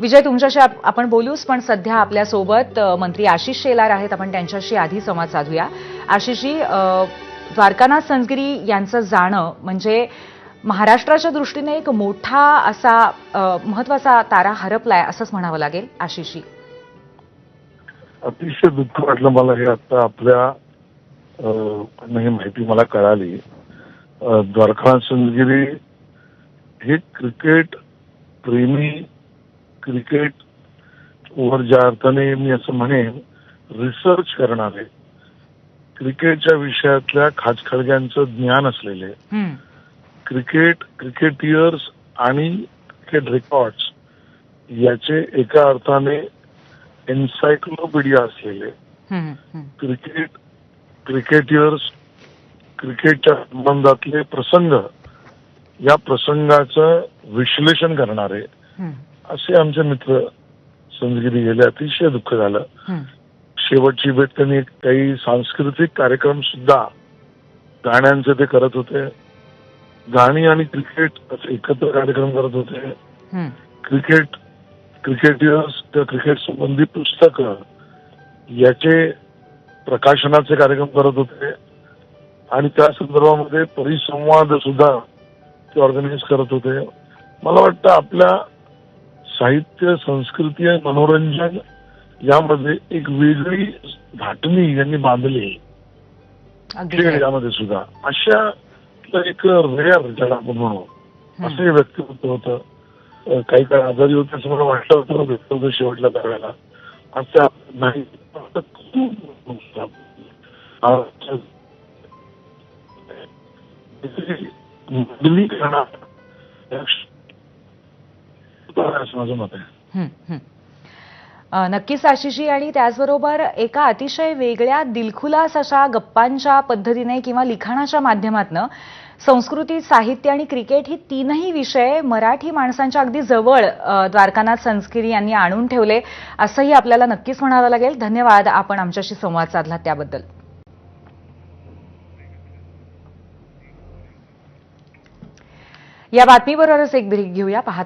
विजय तुमच्याशी आपण बोलूच पण सध्या आपल्यासोबत मंत्री आशिष शेलार आहेत. आपण त्यांच्याशी आधी संवाद साधूया. आशिषजी द्वारकानाथ संजगिरी यांचं जाणं म्हणजे महाराष्ट्राच्या दृष्टीने एक मोठा असा महत्त्वाचा तारा हरपलाय असंच म्हणावं लागेल. आशिषजी. अतिशय दुःख वाटलं मला हे आता आपल्या ही माहिती मला कळाली. द्वारकानाथ संजगिरी हे क्रिकेट प्रेमी क्रिकेट वर ज्या अर्थाने मी असं म्हणेन रिसर्च करणारे क्रिकेटच्या विषयातल्या खाचखळग्यांचं ज्ञान असलेले क्रिकेट क्रिकेटियर्स आणि क्रिकेट रेकॉर्ड्स याचे एका अर्थाने एन्सायक्लोपीडिया असलेले क्रिकेट क्रिकेटियर्स क्रिकेटच्या संबंधातले प्रसंग या प्रसंगाचं विश्लेषण करणारे असे आमचे मित्र संजगिरी गेले अतिशय दुःख झालं. शेवटची भेट त्यांनी काही सांस्कृतिक कार्यक्रम सुद्धा गाण्यांचे ते करत होते. गाणी आणि क्रिकेट असे एकत्र कार्यक्रम करत होते. हं, क्रिकेट क्रिकेटियर्स त्या क्रिकेट संबंधी पुस्तकं याचे प्रकाशनाचे कार्यक्रम करत होते. आणि त्या संदर्भामध्ये परिसंवाद सुद्धा ते ऑर्गनाईज करत होते. मला वाटतं आपल्या साहित्य संस्कृती आणि मनोरंजन यामध्ये एक वेगळी धाटणी यांनी बांधली खेळ. यामध्ये सुद्धा. अशा एक रेअर ज्याला आपण म्हणू. असं हे व्यक्तिमत्व होतं. काही काळ आजारी होते असं मला वाटलं होतं शेवटल्या त्यावेळेला आज त्या नाही. खूप करणार असं माझं मत आहे नक्कीच आशिषी आणि त्याचबरोबर एका अतिशय वेगळ्या दिलखुलास अशा गप्पांच्या पद्धतीने किंवा लिखाणाच्या माध्यमातनं संस्कृती साहित्य आणि क्रिकेट ही तीनही विषय मराठी माणसांच्या अगदी जवळ द्वारकानाथ संस्किरी यांनी आणून ठेवले असंही आपल्याला नक्कीच म्हणावं लागेल. धन्यवाद. आपण आमच्याशी संवाद साधला त्याबद्दल. या बातमीबरोबरच एक ब्रेक घेऊया. पाहत